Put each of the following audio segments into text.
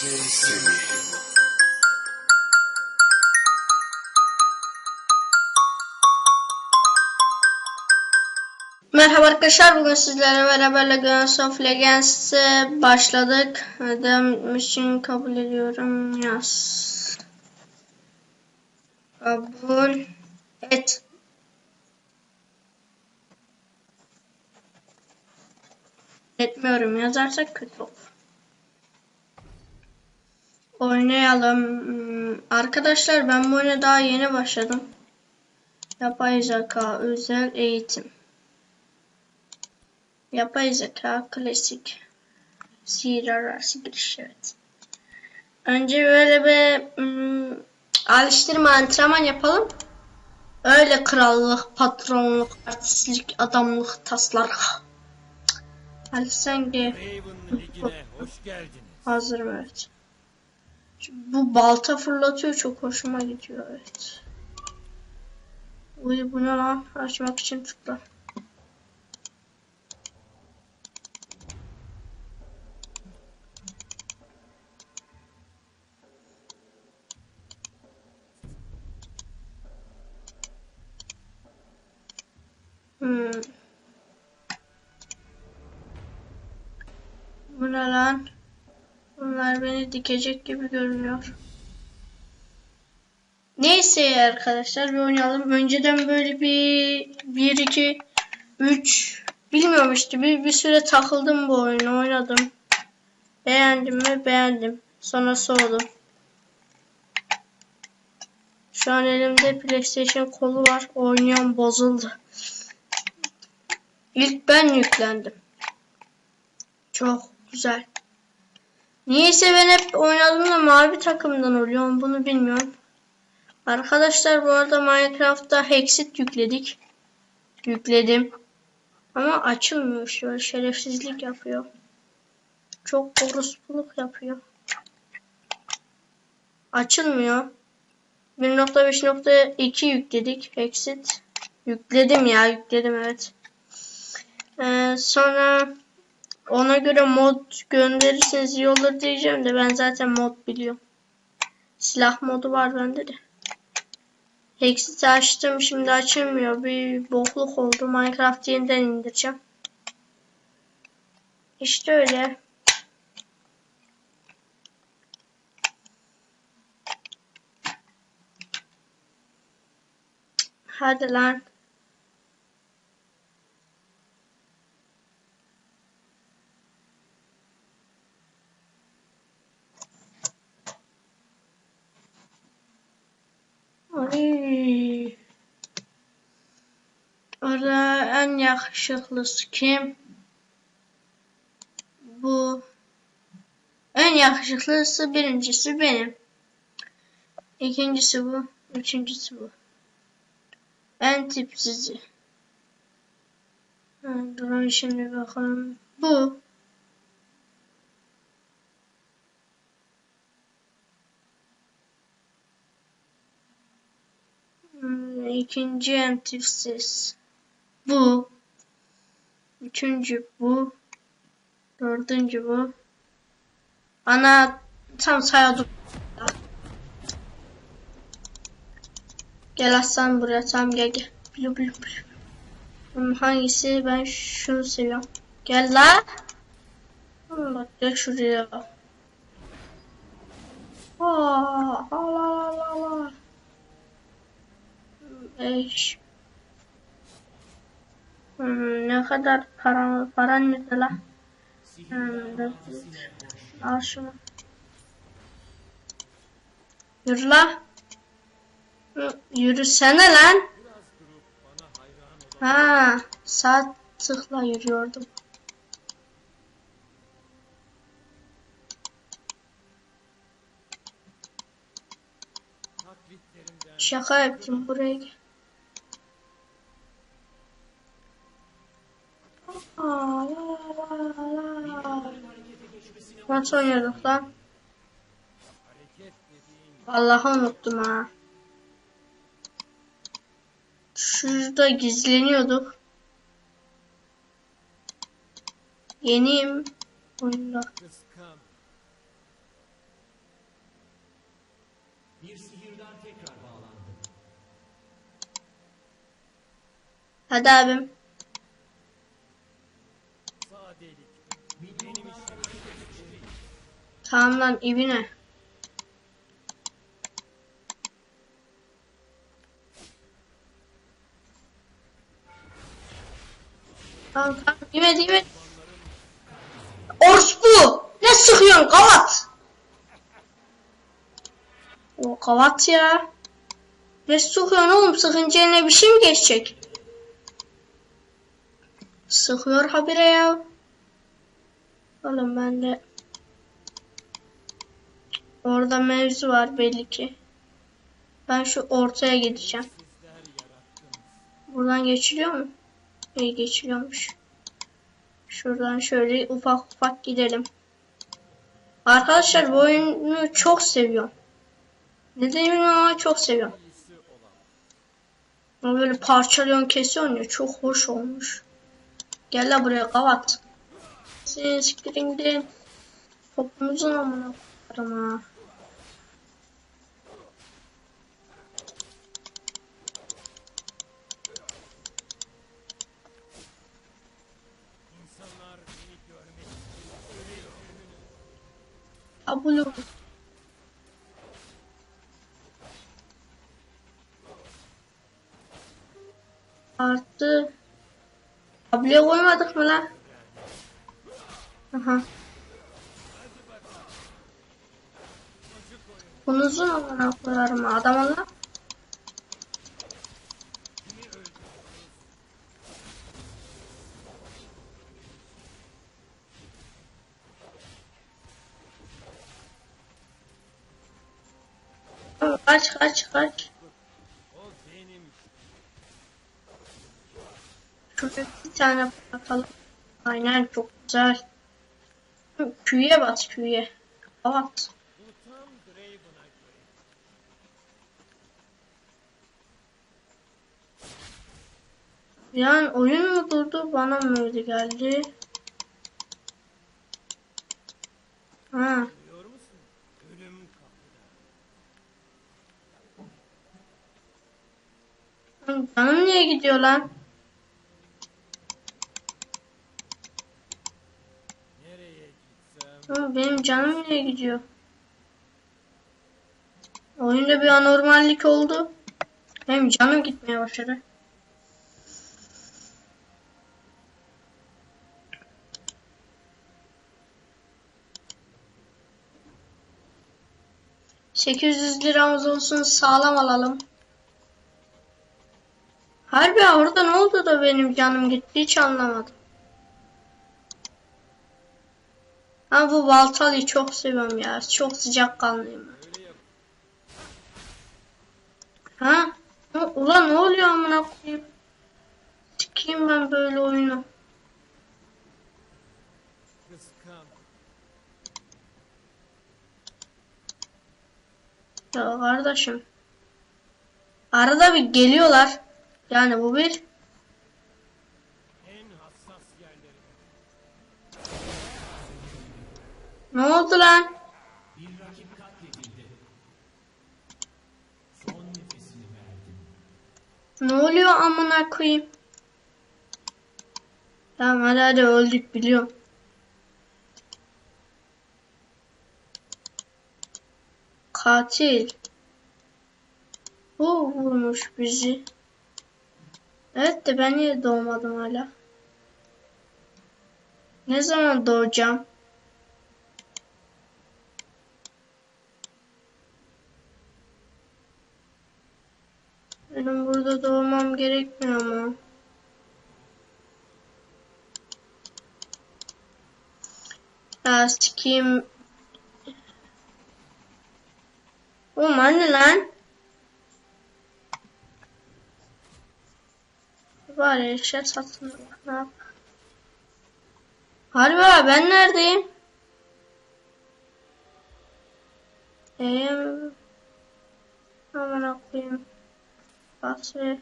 Seni. Merhaba arkadaşlar bugün sizlerle beraber Legends of Legends'e başladık. Devam için kabul ediyorum. Yaz. Kabul et. Etmiyorum yazarsak kötü olur. Oynayalım. Hmm, Arkadaşlar ben bu oyuna daha yeni başladım. Yapay zeka özel eğitim. Yapay zeka klasik. Sihir arası giriş evet. Önce böyle bir hmm, alıştırma antrenman yapalım. Öyle krallık, patronluk, artistlik, adamlık taslar. Hadi sen gel. Hazırım evet. Bu balta fırlatıyor çok hoşuma gidiyor evet. Uy bu ne lan? Açmak için tıkla. Hmm. Bu ne lan? Bunlar beni dikecek gibi görünüyor. Neyse arkadaşlar bir oynayalım. Önceden böyle bir 1 2 3 bilmiyorum işte bir, bir süre takıldım bu oyunu oynadım. Beğendim mi? Beğendim. Sonra soğudum. Şu an elimde PlayStation kolu var. Oynayan bozuldu. İlk ben yüklendim. Çok güzel. Niyeyse ben hep oynadığımda mavi takımdan oluyorum. Bunu bilmiyorum. Arkadaşlar bu arada Minecraft'ta Hexit yükledik. Yükledim. Ama açılmıyor şöyle şerefsizlik yapıyor. Çok orospuluk yapıyor. Açılmıyor. 1.5.2 yükledik. Hexit. Yükledim ya yükledim evet. Ee, sonra ona göre mod gönderirseniz iyi olur diyeceğim de ben zaten mod biliyorum. Silah modu var bende de. Hexit'i açtım şimdi açılmıyor. Bir bokluk oldu. Minecraft yeniden indireceğim. İşte öyle. Hadi lan. Ay. Orada en yakışıklısı kim? Bu. En yakışıklısı birincisi benim. İkincisi bu. Üçüncüsü bu. En tipsizi. Durun şimdi bakalım. Bu. Hmm, İkinci en tipsiz. Bu. Üçüncü bu. Dördüncü bu. Ana tam sayıyordum. Gel aslan buraya tam gel gel. Blu blu blu. Hmm, hangisi? Ben şunu seviyorum. Gel la. Bak gel şuraya. Aa, Allah Allah Allah. Eş. Hmm, ne kadar para paran ne la? Hmm. Al şunu. Yürü la. Yürüsene lan. Ha, sağ tıkla yürüyordum. Şaka yaptım buraya Nasıl oynuyorduk lan? Vallahi unuttum ha. Şurada gizleniyorduk. Yeniyim oyunda. Hadi abim. Tamam lan ibine. Tamam tamam yemedi. Ors bu. Ne sıkıyorsun kavat? O kavat ya. Ne sıkıyorsun oğlum? Sıkınca eline bir şey mi geçecek? Sıkıyor habire ya. Oğlum ben de Orada mevzu var belli ki. Ben şu ortaya gideceğim. Buradan geçiliyor mu? İyi geçiliyormuş. Şuradan şöyle ufak ufak gidelim. Arkadaşlar bu oyunu çok seviyorum. Neden ama çok seviyorum. Böyle parçalıyorsun kesiyorsun ya çok hoş olmuş. Gel la buraya kavat. Senin siktirin gidin. Topumuzun amına koyarım ha. İnsanlar beni görmek için ölüyor. Abulu. Artı. Tabloya koymadık mı lan? Aha. Bunu uzun amına koyarım adam Allah. Kaç kaç kaç. Şurada bir tane bakalım. Aynen çok güzel. Küye bas küye. Kavat. Bu tam Draven'a göre. Yani oyun mu durdu bana mı öyle geldi? Ha, canım niye gidiyor lan? Benim canım niye gidiyor? Oyunda bir anormallik oldu. Hem canım gitmeye başladı. ...800 liramız olsun sağlam alalım. Harbi orada ne oldu da benim canım gitti hiç anlamadım. Ha bu baltalıyı çok seviyorum ya. Çok yap. Ha? Ha, Ulan ne oluyor amına koyayım? Sikeyim ben böyle oyunu. Ya kardeşim. Arada bir geliyorlar. Yani bu bir. Ne oldu lan? Ne oluyor amına koyayım? Tamam hadi hadi öldük biliyorum. Katil. Bu vurmuş bizi. Evet de ben niye doğmadım hala? Ne zaman doğacağım? Benim burada doğmam gerekmiyor mu? Ya sikeyim. Oğlum anne lan. Var ya eşya satın. Ne yap? Harbi ha, ben neredeyim? Eee. Aman koyayım. Bahse.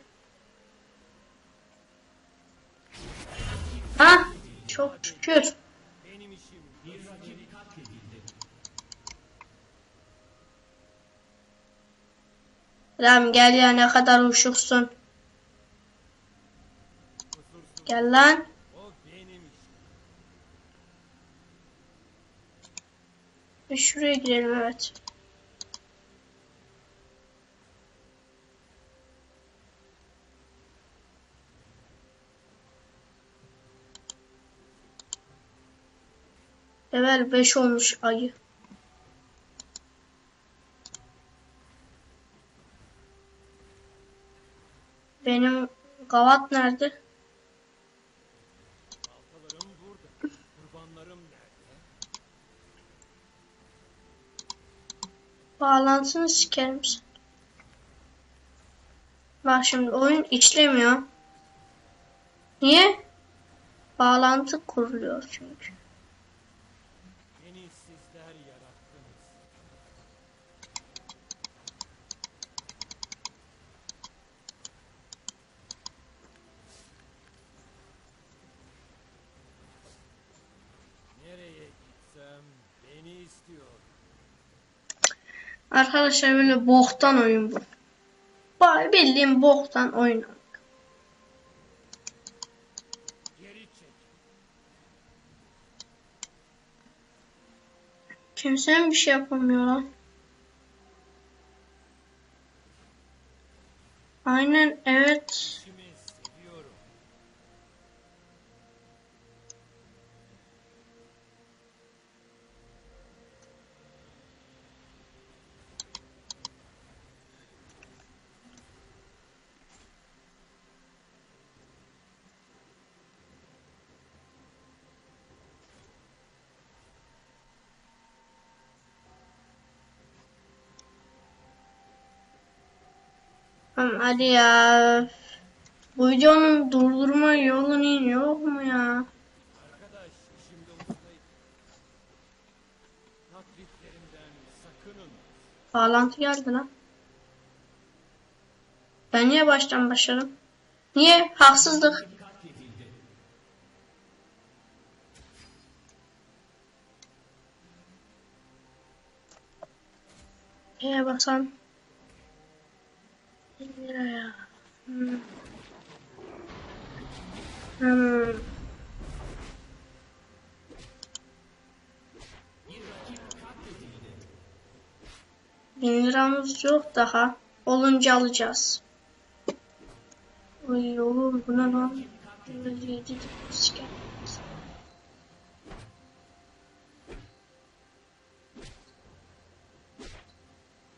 Ha? Çok şükür. Benim işim. Bir rakibi katledildi. Ram gel ya ne kadar uşuksun. Gel lan. Ve şuraya girelim evet. Level 5 olmuş ayı. Benim gavat nerede? Bağlantını sikerim. Bak şimdi oyun işlemiyor. Niye? Bağlantı kuruluyor çünkü. Beni sizler yarattınız. Nereye gitsem beni istiyor. Arkadaşlar böyle boktan oyun bu. Bari bildiğim boktan oyun. Geri çek. Kimse bir şey yapamıyor lan. Aynen evet. İşimi seviyorum. Tamam hadi ya. Bu videonun durdurma yolu yok mu ya? Bağlantı geldi lan. Ben niye baştan başladım? Niye? Haksızlık. E'ye basan. 1 liraya. Hmm. Hmm. Bin liramız yok daha. Olunca alacağız. Oy oğlum bu ne lan?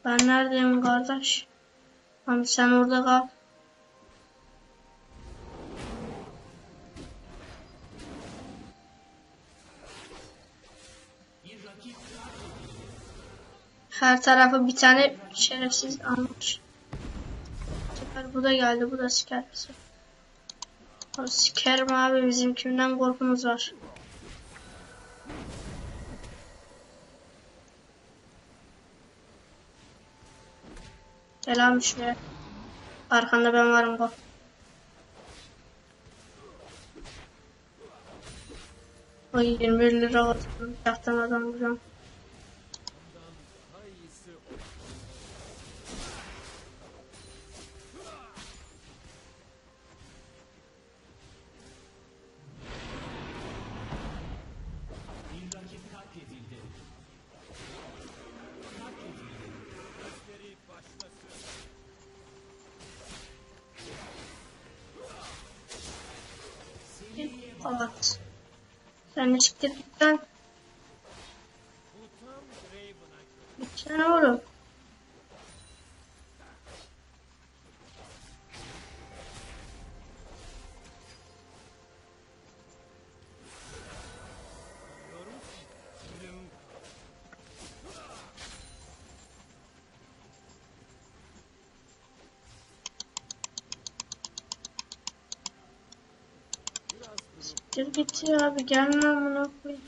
Ben neredeyim kardeş? Lan sen orada kal. Her tarafı bir tane şerefsiz almış. Sefer bu da geldi. Bu da siker bizi. Abi sikerim abi. Bizim kimden korkumuz var. Gel abi şuraya. Arkanda ben varım bak. Ay 21 lira atdım. Yaktan adam vuracağım. Draven'a göre. Gitsene oğlum. Siktir git ya abi gelme amına koyayım.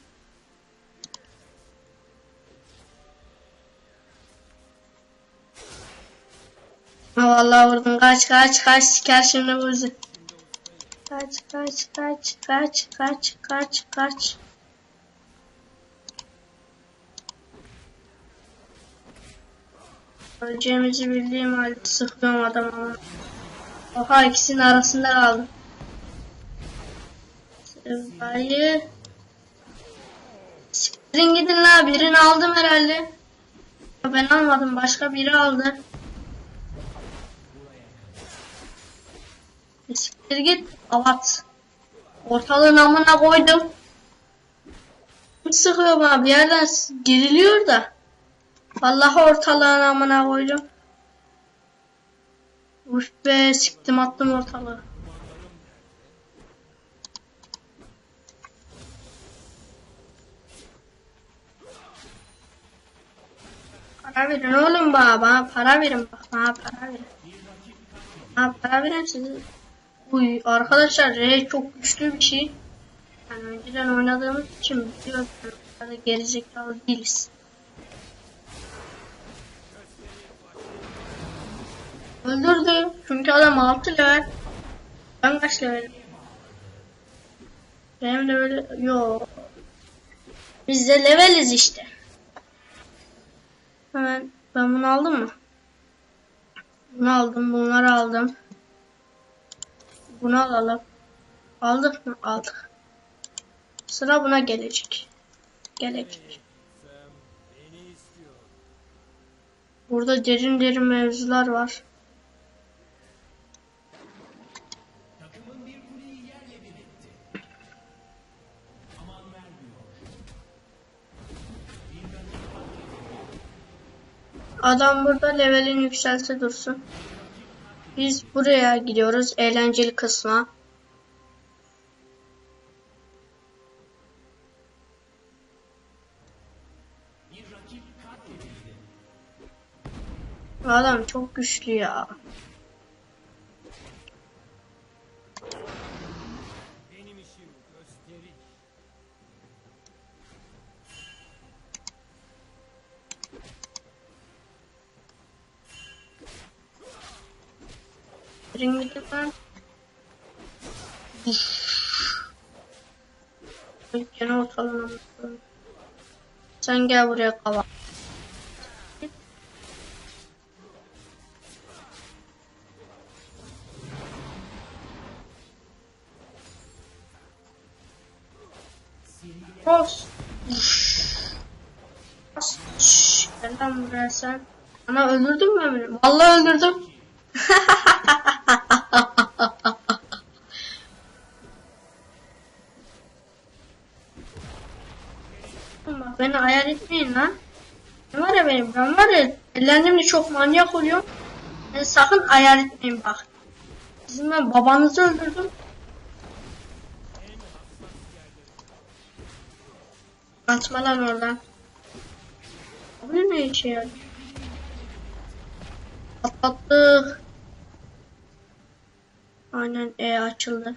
Ha vallahi vurdum kaç kaç kaç siker şimdi bu bizi. Kaç kaç kaç kaç kaç kaç kaç. Öleceğimizi bildiğim halde sıkıyorum adamı. Oha ikisinin arasında kaldım. Sevdayı. Siktirin gidin la birini aldım herhalde. Ben almadım başka biri aldı. Siktir git avat. Ortalığın amına koydum. Sıkıyor bana bir yerden giriliyor da. Vallahi ortalığın amına koydum. Uf be siktim attım ortalığı. Para verin oğlum bana, bana para verin bak bana para verin. Bana para verin siz. Uy arkadaşlar R çok güçlü bir şey. Yani önceden oynadığımız için biliyoruz. Yani gerizekalı değiliz. Öldürdü. Çünkü adam 6 level. Ben kaç levelim? Benim de öyle... Yo. Biz de leveliz işte. Hemen ben bunu aldım mı? Bunu aldım, bunları aldım. Bunu alalım. Aldık mı? Aldık. Sıra buna gelecek. Gelecek. Burada derin derin mevzular var. Adam burada levelini yükselse dursun. Biz buraya gidiyoruz eğlenceli kısma. Adam çok güçlü ya. Ring gidip ben. Gene ortalama. Sen gel buraya. Şşş, Gel lan buraya sen. Ana öldürdün mü beni? Vallahi öldürdüm. Ama beni ayar etmeyin lan. Ne var ya benim? Ben var ya ellerimle çok manyak oluyorum. Beni sakın ayar etmeyin bak. Sizin ben babanızı öldürdüm. Atma lan oradan. Bu ne işe yarıyor? Atlattık. Aynen E açıldı.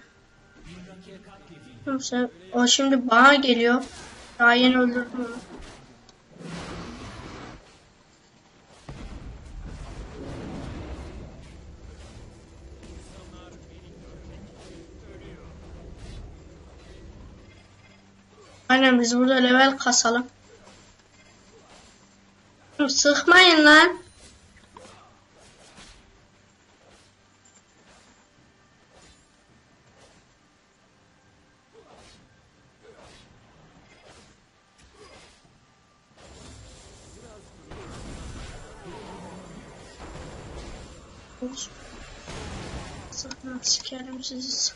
Neyse, o şimdi bana geliyor. Daha yeni öldürdüm onu. Aynen biz burada level kasalım. Sıkmayın lan. Sıkma sikerim sizi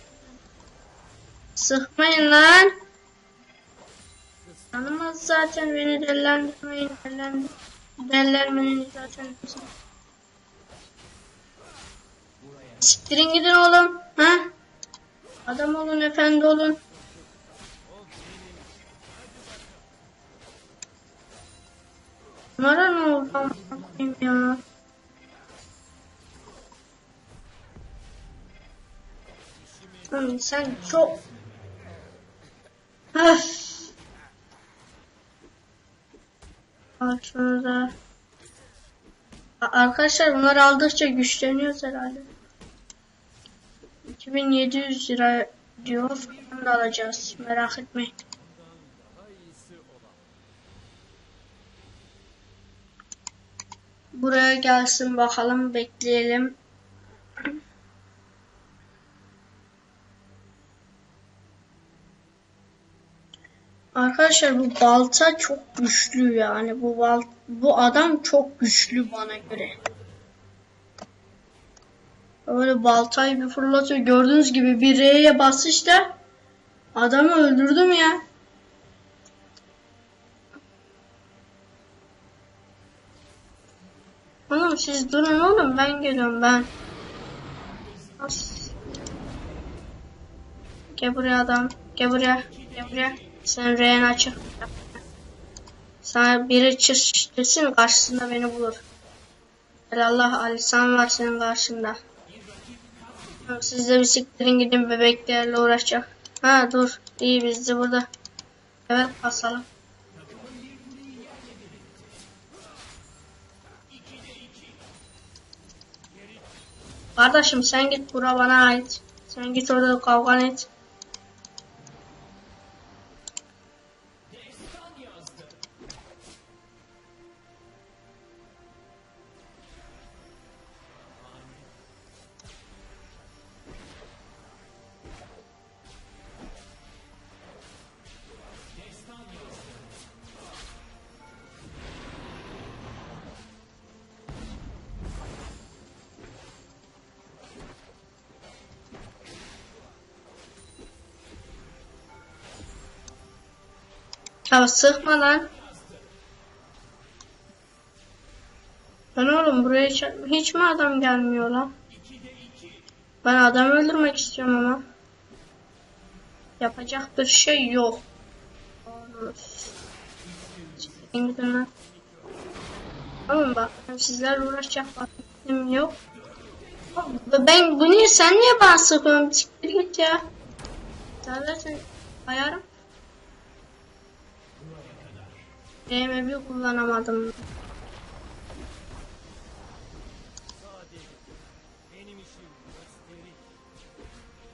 sıkmayın. Lan. Tanımaz zaten beni dellendirmeyin dellendir. Dellenmeyin zaten. Siktirin gidin oğlum. Ha? Adam olun efendi olun. Bunlara ne oldu amına koyayım ya? Oğlum sen çok... Öf. Arkadaşlar bunları aldıkça güçleniyoruz herhalde. 2700 lira diyor. Bunu da alacağız. Merak etmeyin. buraya gelsin bakalım bekleyelim. Arkadaşlar bu balta çok güçlü yani bu bal bu adam çok güçlü bana göre. Böyle baltayı bir fırlatıyor. Gördüğünüz gibi bir R'ye basışta adamı öldürdüm ya. Oğlum siz durun oğlum ben geliyorum ben. Gel buraya adam. Gel buraya. Gel buraya. Sen R'yen açık. Sana biri desin karşısında beni bulur. Allah Alisan var senin karşında. Siz de bir gidin bebeklerle uğraşacak. Ha dur. İyi biz de burada. Evet basalım. Kardeşim sen git bura bana ait. Sen git orada kavga et. Ya sıkma lan. Lan oğlum buraya hiç, mi adam gelmiyor lan? Ben adam öldürmek istiyorum ama. Yapacak bir şey yok. Lan. Oğlum bak ben sizlerle uğraşacak vaktim yok. Ben bu niye sen niye bana sıkıyorsun? Siktir git ya. Zaten ayarım. Bir kullanamadım.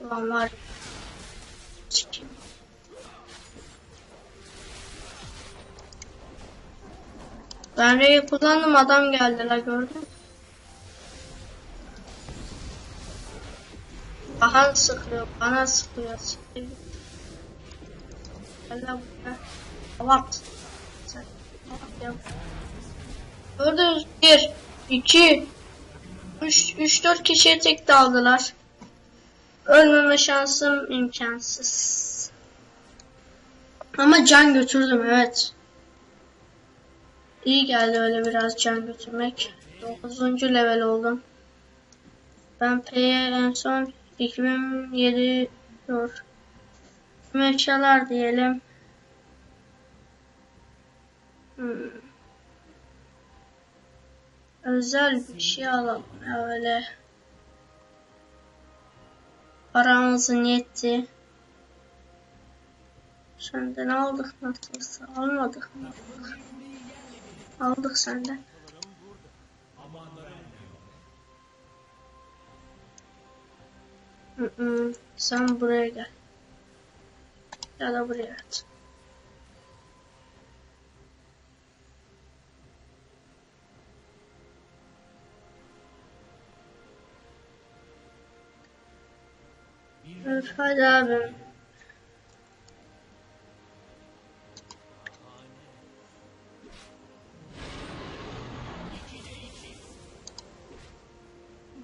Ulan. Ben R'yi kullandım adam geldi la gördün. Bana sıkıyor, bana sıkıyor. Git. Gel lan. Sen. avat ya. Gördünüz. Bir, iki, üç, üç, dört kişiye tek daldılar. Ölmeme şansım imkansız. Ama can götürdüm evet. İyi geldi öyle biraz can götürmek. 9. level oldum. Ben P'ye en son 2007 dur. Tüm eşyalar diyelim. Hmm. Özel bir şey alalım öyle. Paramızın yetti. Senden aldık nasılsa. Almadık mı? Aldık senden. Sen buraya gel. Ya da buraya at. Dur hadi abim.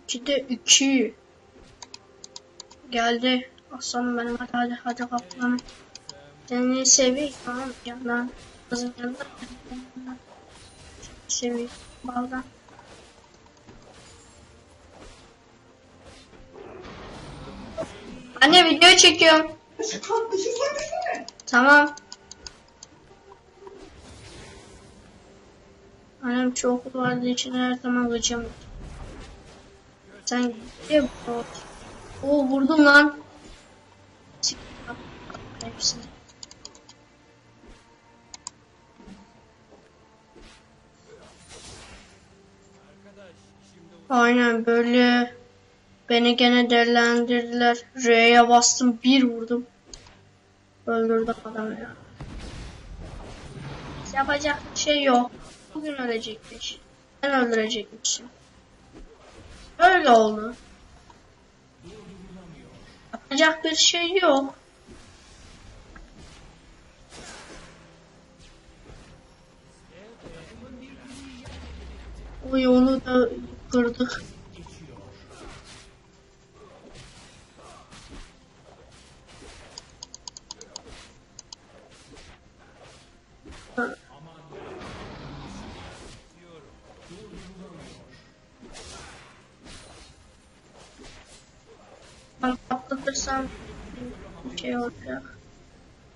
İkide iki. Geldi. Aslanım benim hadi hadi hadi kaplanım. Seni seviyorum tamam yandan. Kızın yanından. Seviyorum. Baldan. Anne video çekiyorum. Tamam. Annem çok vardı için her zaman gıcım. Sen bro. Oo vurdum lan. Hepsini. Aynen böyle beni gene değerlendirdiler. R'ye bastım bir vurdum. Öldürdüm adamı ya. Yapacak bir şey yok. Bugün ölecekmiş. Ben öldürecekmişim. Öyle oldu. Yapacak bir şey yok. O yolu da kırdık. Ben patlatırsam bir şey olacak.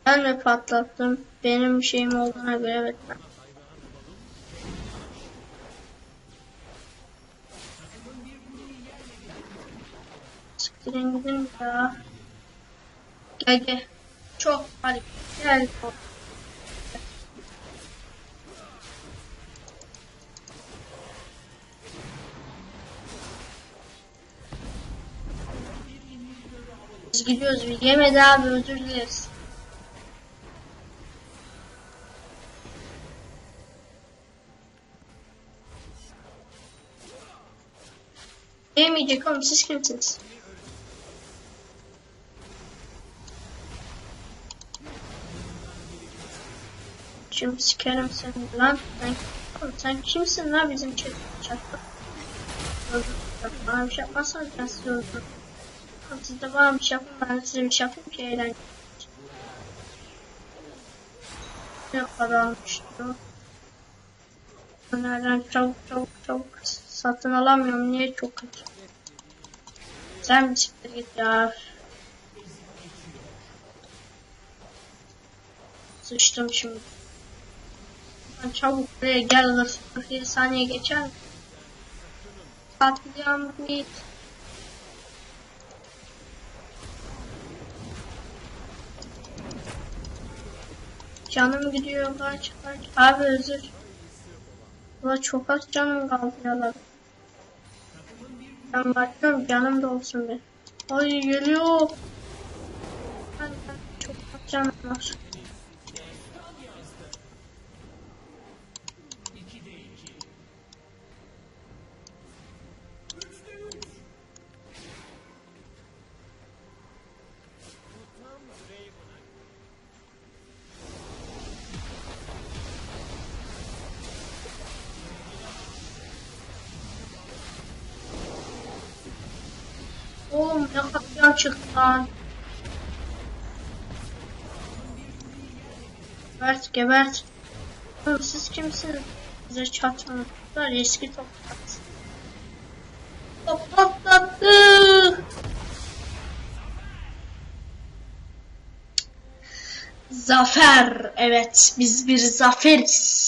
Ben mi patlattım? Benim şeyim olduğuna göre evet ben. Siktirin gidin ya. Gel gel. Çok harika. Gel. Biz gidiyoruz. Yemedi abi özür dileriz. Yemeyecek oğlum siz kimsiniz? Şimdi sikerim seni lan. Sen, oğlum sen kimsin lan bizim çatı? Bana bir şey yapmazsanız ben sizi öldürürüm. Oğlum Siz de bana bir şey yapın ben size bir yapayım ki eğlenceli. Ne kadar almıştı Nereden çabuk çabuk çabuk satın alamıyorum. Niye çok kötü? Sen bir siktir git ya. Sıçtım şimdi. Ben çabuk buraya gel alırsın. 47 saniye geçer mi? Katliam git. Canım gidiyor kaç. Abi özür. Ulan çok az canım kaldı yalan. Ben bakıyorum canım da olsun be. Ay geliyor. Çok az canım var. Lan. Gebert gebert. Siz kimsiniz? Bize çatmamışlar eski toplat. Top patlattı. Zafer. Evet biz bir zaferiz.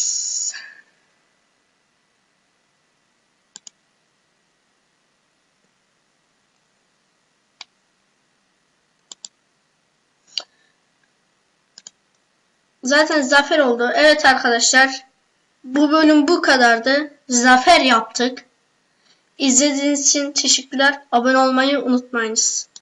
Zaten zafer oldu. Evet arkadaşlar. Bu bölüm bu kadardı. Zafer yaptık. İzlediğiniz için teşekkürler. Abone olmayı unutmayınız.